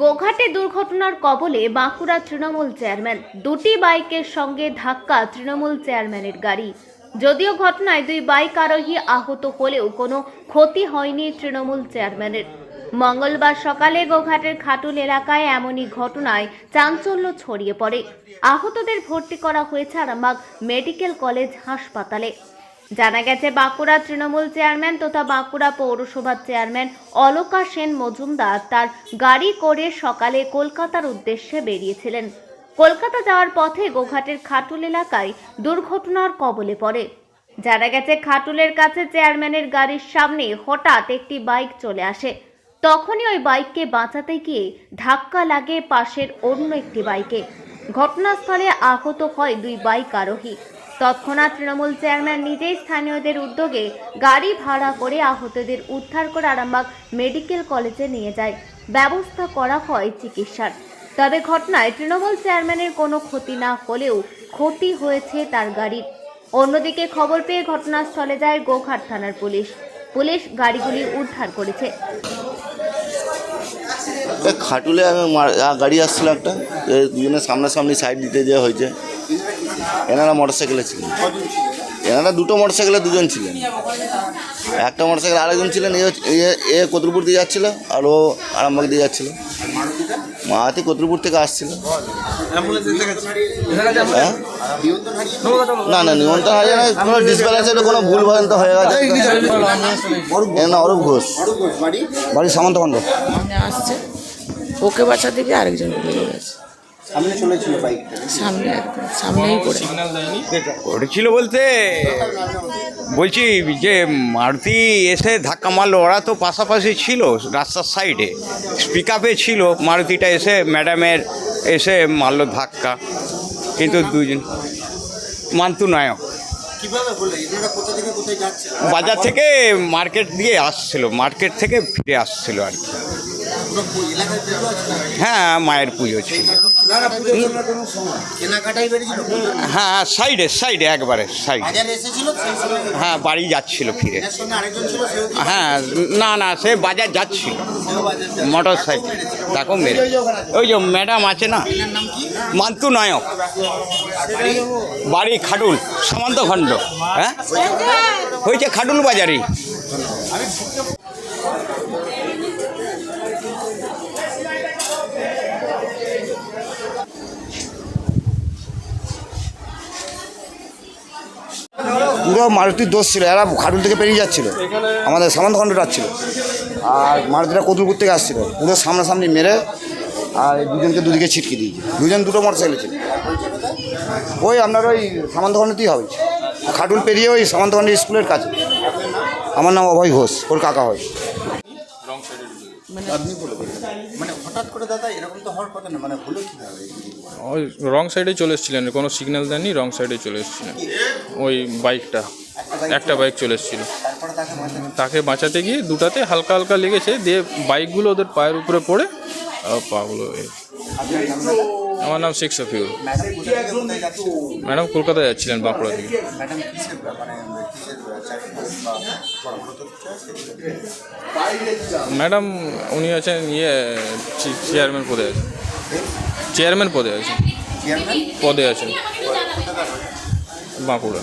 গোঘাটে দুর্ঘটনার কবলে বাঁকুড়া তৃণমূল চেয়ারম্যান। দুটি বাইকের সঙ্গে ধাক্কা তৃণমূল চেয়ারম্যানের গাড়ি। যদিও ঘটনায় দুই বাইক আরোহী আহত হলেও কোনো ক্ষতি হয়নি তৃণমূল চেয়ারম্যানের। মঙ্গলবার সকালে গোঘাটের খাটুল এলাকায় এমনই ঘটনায় চাঞ্চল্য ছড়িয়ে পড়ে। আহতদের ভর্তি করা হয়েছে আরামবাগ মেডিকেল কলেজ হাসপাতালে। জানা গেছে, বাঁকুড়া তৃণমূল চেয়ারম্যান তথা বাঁকুড়া পৌরসভার চেয়ারম্যান অলকা সেন মজুমদার তার গাড়ি করে সকালে কলকাতার উদ্দেশ্যে বেরিয়েছিলেন। কলকাতা যাওয়ার পথে গোঘাটের খাটুল এলাকায় দুর্ঘটনার কবলে পড়ে। জানা গেছে, খাটুলের কাছে চেয়ারম্যানের গাড়ির সামনে হঠাৎ একটি বাইক চলে আসে। তখনই ওই বাইককে বাঁচাতে গিয়ে ধাক্কা লাগে পাশের অন্য একটি বাইকে। ঘটনাস্থলে আহত হয় দুই বাইক আরোহী। তৎক্ষণাৎ তৃণমূল চেয়ারম্যান নিজেই স্থানীয়দের উদ্যোগে গাড়ি ভাড়া করে আহতদের উদ্ধার করে আরামবাগ মেডিকেল কলেজে নিয়ে যায়। ব্যবস্থা করা হয় চিকিৎসার। তবে ঘটনায় তৃণমূল চেয়ারম্যানের কোনো ক্ষতি না হলেও ক্ষতি হয়েছে তার গাড়ির। অন্যদিকে খবর পেয়ে ঘটনাস্থলে যায় গোঘাট থানার পুলিশ। পুলিশ গাড়িগুলি উদ্ধার করেছে। খাটুলে গাড়ি আসছিল একটা। দুজনের সামনাসামনি সাইড দিতে যে হয়েছে। এনারা মোটর সাইকেলে ছিলেন। এনারা দুটো মোটর সাইকেলে দুজন ছিলেন। একটা মোটর সাইকেল আরেকজন ছিলেন, এ এ দিয়ে যাচ্ছিল, আর ও আরামবাগ দিয়ে যাচ্ছিল। মাহাতি কতুরপুর থেকে আসছিল। হ্যাঁ? না না, নিমন্ত্রণ হারিয়ে না, কোনো ডিসব্যালেন্স এটা কোনো ভুল ভ্রান্ত হয়ে গেছে। না, অরূপ ঘোষ। বাড়ি সামন্তখণ্ড সামনে আসছে ওকে বাঁচাতে গিয়ে আরেকজন সামনে চলেছিল বাইকটা সামনে একদম সামনেই পড়ে। করেছিল বলতে বলছি যে মারুতি এসে ধাক্কা মারলো ওরা তো পাশাপাশি ছিল রাস্তার সাইডে স্পিক আপে ছিল মারুতিটা এসে ম্যাডামের এসে মারলো ধাক্কা। কিন্তু দুজন মান্তু নায়ক। বাজার থেকে মার্কেট দিয়ে আসছিল মার্কেট থেকে ফিরে আসছিল আর কি। হ্যাঁ মায়ের পুজো ছিল। হ্যাঁ সাইডে সাইডে, একবারে সাইডে। হ্যাঁ বাড়ি যাচ্ছিল ফিরে। হ্যাঁ না না, সে বাজার যাচ্ছিল। মোটর সাইকেল, তাকেও মেরে। ওই যে ম্যাডাম আছে না, মান্তু নায়ক। বাড়ি খাটুল, সামন্ত খণ্ড হ্যাঁ? হয়েছে খাটুল বাজারি পুরো মারুতির দোষ ছিল এরা খাটুল থেকে পেরিয়ে যাচ্ছিল। আমাদের সামান্ত খন্ড ডাকছিল। আর মারুতিটা কতুলপুর থেকে আসছিল। পুরো সামনাসামনি মেরে আর দুজনকে দুদিকে ছিটকে দিয়েছে। দুজন দুটো মোটর সাইকেল ছিল। ওই আপনার ওই সামন্তখণ্ডতেই হবে। খাটুল পেরিয়ে ওই সামন্তখণ্ড স্কুলের কাছে। আমার নাম অভয় ঘোষ ওর কাকা হয়। আপনি বলে মানে হঠাৎ করে দাদা এরকম তো হওয়ার কথা না মানে হলো কীভাবে? ওই রং সাইডে চলে এসেছিলেন কোনো সিগন্যাল দেননি রং সাইডে চলে এসেছিলেন। ওই বাইকটা একটা বাইক চলে এসেছিল। তাকে বাঁচাতে গিয়ে? দুটাতে হালকা হালকা লেগেছে দিয়ে বাইকগুলো ওদের পায়ের উপরে পড়ে পাগুলো। আমার নাম শেখ সফিউল ম্যাডাম কলকাতায় যাচ্ছিলেন বাঁকুড়া থেকে। ম্যাডাম উনি আছেন ইয়ে চেয়ারম্যান পদে আছেন। চেয়ারম্যান পদে আছেন। পদে আছেন। বাঁকুড়া।